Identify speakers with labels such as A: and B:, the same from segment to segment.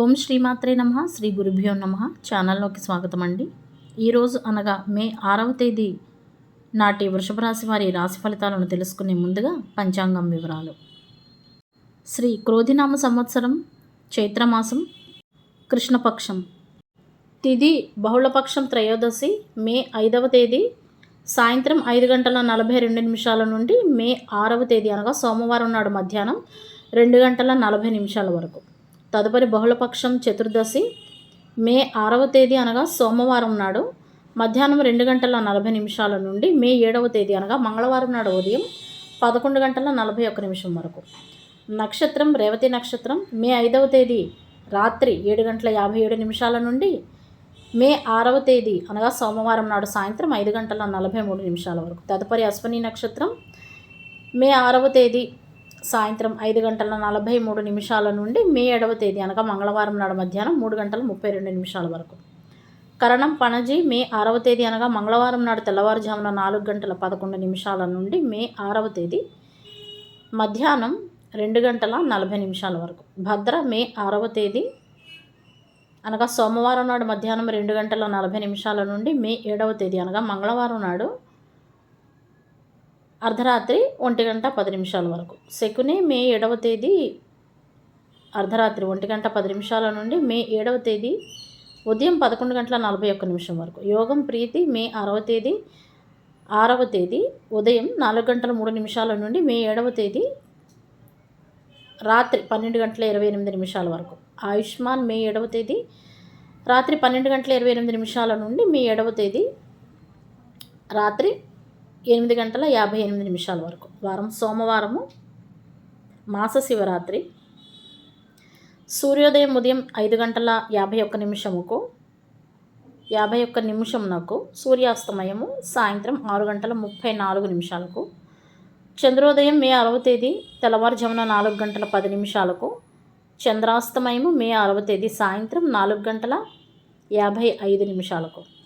A: ఓం శ్రీమాత్రే నమ శ్రీ గురుభ్యో నమ. ఛానల్లోకి స్వాగతం అండి ఈరోజు అనగా మే ఆరవ తేదీ నాటి వృషభ రాశి వారి రాశి ఫలితాలను తెలుసుకునే ముందుగా పంచాంగం వివరాలు. శ్రీ క్రోధినామ సంవత్సరం చైత్రమాసం కృష్ణపక్షం. తిది బహుళపక్షం త్రయోదశి మే ఐదవ తేదీ సాయంత్రం ఐదు గంటల నలభై రెండు నిమిషాల నుండి మే ఆరవ తేదీ అనగా సోమవారం నాడు మధ్యాహ్నం రెండు గంటల నలభై నిమిషాల వరకు. తదుపరి బహుళపక్షం చతుర్దశి మే ఆరవ తేదీ అనగా సోమవారం నాడు మధ్యాహ్నం రెండు గంటల నలభై నిమిషాల నుండి మే ఏడవ తేదీ అనగా మంగళవారం నాడు ఉదయం పదకొండు గంటల నలభై ఒక్క నిమిషం వరకు. నక్షత్రం రేవతి నక్షత్రం మే ఐదవ తేదీ రాత్రి ఏడు గంటల యాభై ఏడు నిమిషాల నుండి మే ఆరవ తేదీ అనగా సోమవారం నాడు సాయంత్రం ఐదు గంటల నలభై మూడు నిమిషాల వరకు. తదుపరి అశ్వని నక్షత్రం మే ఆరవ తేదీ సాయంత్రం ఐదు గంటల నలభై మూడు నిమిషాల నుండి మే ఏడవ తేదీ అనగా మంగళవారం నాడు మధ్యాహ్నం మూడు గంటల ముప్పై రెండు నిమిషాల వరకు. కరణం పణజి మే ఆరవ తేదీ అనగా మంగళవారం నాడు తెల్లవారుజామున నాలుగు గంటల పదకొండు నిమిషాల నుండి మే ఆరవ తేదీ మధ్యాహ్నం రెండు గంటల నలభై నిమిషాల వరకు. భద్ర మే ఆరవ తేదీ అనగా సోమవారం నాడు మధ్యాహ్నం రెండు గంటల నలభై నిమిషాల నుండి మే ఏడవ తేదీ అనగా మంగళవారం నాడు అర్ధరాత్రి ఒంటి గంట పది నిమిషాల వరకు. శకుని మే ఏడవ తేదీ అర్ధరాత్రి ఒంటి గంట పది నిమిషాల నుండి మే ఏడవ తేదీ ఉదయం పదకొండు గంటల నలభై ఒక్క నిమిషం వరకు. యోగం ప్రీతి మే ఆరవ తేదీ ఆరవ తేదీ ఉదయం నాలుగు గంటల మూడు నిమిషాల నుండి మే ఏడవ తేదీ రాత్రి పన్నెండు గంటల ఇరవై ఎనిమిది నిమిషాల వరకు. ఆయుష్మాన్ మే ఏడవ తేదీ రాత్రి పన్నెండు గంటల ఇరవై ఎనిమిది నిమిషాల నుండి మే ఏడవ తేదీ రాత్రి ఎనిమిది గంటల యాభై ఎనిమిది నిమిషాల వరకు. వారం సోమవారము మాస శివరాత్రి. సూర్యోదయం ఉదయం ఐదు గంటల యాభై ఒక్క నిమిషముకు యాభై ఒక్క నిమిషమునకు సూర్యాస్తమయము సాయంత్రం ఆరు గంటల ముప్పై నాలుగు నిమిషాలకు. చంద్రోదయం మే ఆరవ తేదీ తెల్లవారుజామున నాలుగు గంటల పది నిమిషాలకు. చంద్రాస్తమయము మే ఆరవ తేదీ సాయంత్రం నాలుగు గంటల యాభై ఐదు నిమిషాలకు.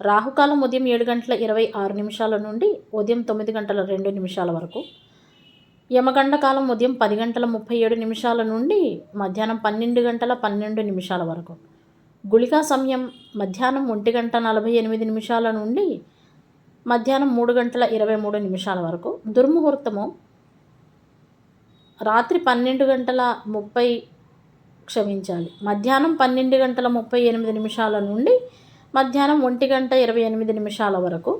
A: రాహుకాలం ఉదయం ఏడు గంటల ఇరవై ఆరు నిమిషాల నుండి ఉదయం తొమ్మిది గంటల రెండు నిమిషాల వరకు. యమగండ కాలం ఉదయం పది గంటల ముప్పై ఏడు నిమిషాల నుండి మధ్యాహ్నం పన్నెండు గంటల పన్నెండు నిమిషాల వరకు. గుళికా సమయం మధ్యాహ్నం ఒంటి గంట నలభై ఎనిమిది నిమిషాల నుండి మధ్యాహ్నం మూడు గంటల ఇరవై మూడు నిమిషాల వరకు. దుర్ముహూర్తము రాత్రి పన్నెండు గంటల ముప్పై క్షమించాలి. మధ్యాహ్నం పన్నెండు గంటల ముప్పై ఎనిమిది నిమిషాల నుండి మధ్యాహ్నం ఒంటి గంట ఇరవై ఎనిమిది నిమిషాల వరకు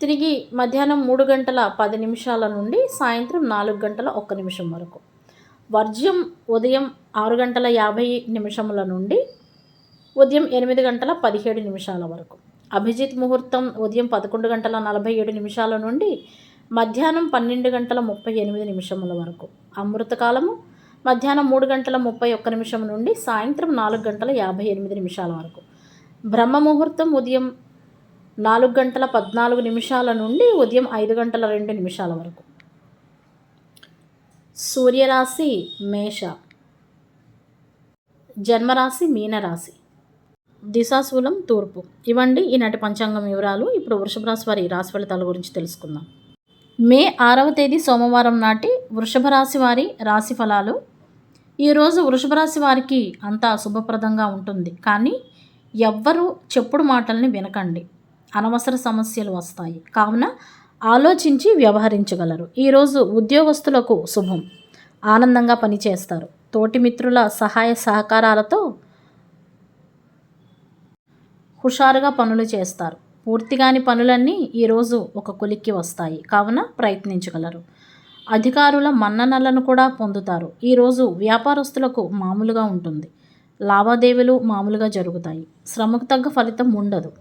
A: తిరిగి మధ్యాహ్నం మూడు గంటల పది నిమిషాల నుండి సాయంత్రం నాలుగు గంటల ఒక్క నిమిషం వరకు. వర్జ్యం ఉదయం ఆరు గంటల యాభై నిమిషముల నుండి ఉదయం ఎనిమిది గంటల పదిహేడు నిమిషాల వరకు. అభిజిత్ ముహూర్తం ఉదయం పదకొండు గంటల నలభై ఏడు నిమిషాల నుండి మధ్యాహ్నం పన్నెండు గంటల ముప్పై ఎనిమిది నిమిషముల వరకు. అమృతకాలము మధ్యాహ్నం మూడు గంటల ముప్పై ఒక్క నిమిషం నుండి సాయంత్రం నాలుగు గంటల యాభై ఎనిమిది నిమిషాల వరకు. బ్రహ్మ ముహూర్తం ఉదయం నాలుగు గంటల పద్నాలుగు నిమిషాల నుండి ఉదయం ఐదు గంటల రెండు నిమిషాల వరకు. సూర్యరాశి మేష. జన్మరాశి మీనరాశి. దిశాశూలం తూర్పు. ఇవ్వండి ఈనాటి పంచాంగం వివరాలు ఇప్పుడు వృషభ రాశి వారి రాశి ఫలితాల గురించి తెలుసుకుందాం. మే ఆరవ తేదీ సోమవారం నాటి వృషభ రాశి వారి రాశి ఫలాలు. ఈరోజు వృషభ రాశి వారికి అంతా శుభప్రదంగా ఉంటుంది. కానీ ఎవ్వరూ చెప్పుడు మాటల్ని వినకండి. అనవసర సమస్యలు వస్తాయి. కావున ఆలోచించి వ్యవహరించగలరు. ఈరోజు ఉద్యోగస్తులకు శుభం. ఆనందంగా పనిచేస్తారు తోటి మిత్రుల సహాయ సహకారాలతో హుషారుగా పనులు చేస్తారు. పూర్తిగాని పనులన్నీ ఈరోజు ఒక కొలిక్కి వస్తాయి. కావున ప్రయత్నించగలరు. అధికారుల మన్ననలను కూడా పొందుతారు. ఈరోజు వ్యాపారస్తులకు మామూలుగా ఉంటుంది. లావాదేవీలు మామూలుగా జరుగుతాయి. శ్రమకు తగ్గ ఫలితం ఉండదు.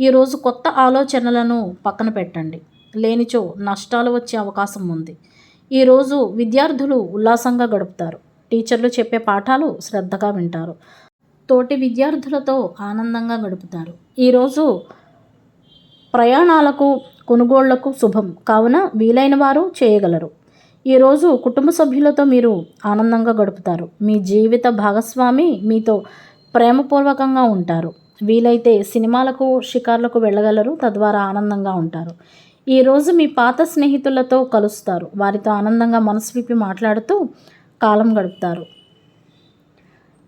A: ఈరోజు కొత్త ఆలోచనలను పక్కన పెట్టండి. లేనిచో నష్టాలు వచ్చే అవకాశం ఉంది. ఈరోజు విద్యార్థులు ఉల్లాసంగా గడుపుతారు. టీచర్లు చెప్పే పాఠాలు శ్రద్ధగా వింటారు. తోటి విద్యార్థులతో ఆనందంగా గడుపుతారు. ఈరోజు ప్రయాణాలకు కొనుగోళ్ళకు శుభం. కావున వీలైన వారు చేయగలరు. ఈరోజు కుటుంబ సభ్యులతో మీరు ఆనందంగా గడుపుతారు. మీ జీవిత భాగస్వామి మీతో ప్రేమపూర్వకంగా ఉంటారు. వీలైతే సినిమాలకు షికార్లకు వెళ్ళగలరు తద్వారా ఆనందంగా ఉంటారు. ఈరోజు మీ పాత స్నేహితులతో కలుస్తారు. వారితో ఆనందంగా మనసు విప్పి మాట్లాడుతూ కాలం గడుపుతారు.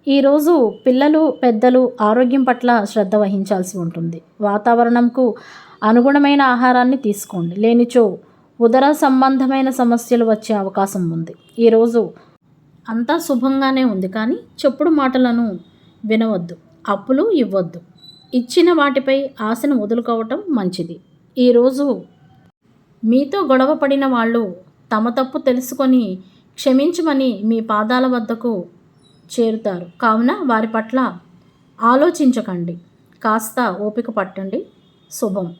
A: ఈరోజు పిల్లలు పెద్దలు ఆరోగ్యం పట్ల శ్రద్ధ వహించాల్సి ఉంటుంది. వాతావరణంకు అనుగుణమైన ఆహారాన్ని తీసుకోండి. లేనిచో ఉదర సంబంధమైన సమస్యలు వచ్చే అవకాశం ఉంది. ఈరోజు అంతా శుభంగానే ఉంది కానీ చెప్పుడు మాటలను వినవద్దు అప్పులు ఇవ్వద్దు. ఇచ్చిన వాటిపై ఆశను వదులుకోవటం మంచిది. ఈరోజు మీతో గొడవ పడిన వాళ్ళు తమ తప్పు తెలుసుకొని క్షమించమని మీ పాదాల వద్దకు చేరుతారు. కావున వారి పట్ల ఆలోచించకండి. కాస్త ఓపిక పట్టండి. శుభం.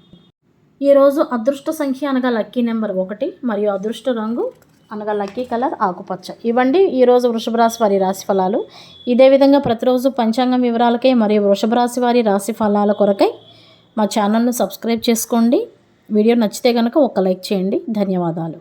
A: ఈరోజు అదృష్ట సంఖ్య అనగా లక్కీ నెంబర్ ఒకటి మరియు అదృష్ట రంగు అనగా లక్కీ కలర్ ఆకుపచ్చ. ఇవ్వండి ఈరోజు వృషభరాశి వారి రాశి ఫలాలు. ఇదే విధంగా ప్రతిరోజు పంచాంగం వివరాలకై మరియు వృషభరాశి వారి రాశి ఫలాల కొరకై మా ఛానల్ను సబ్స్క్రైబ్ చేసుకోండి. వీడియో నచ్చితే కనుక ఒక లైక్ చేయండి. ధన్యవాదాలు.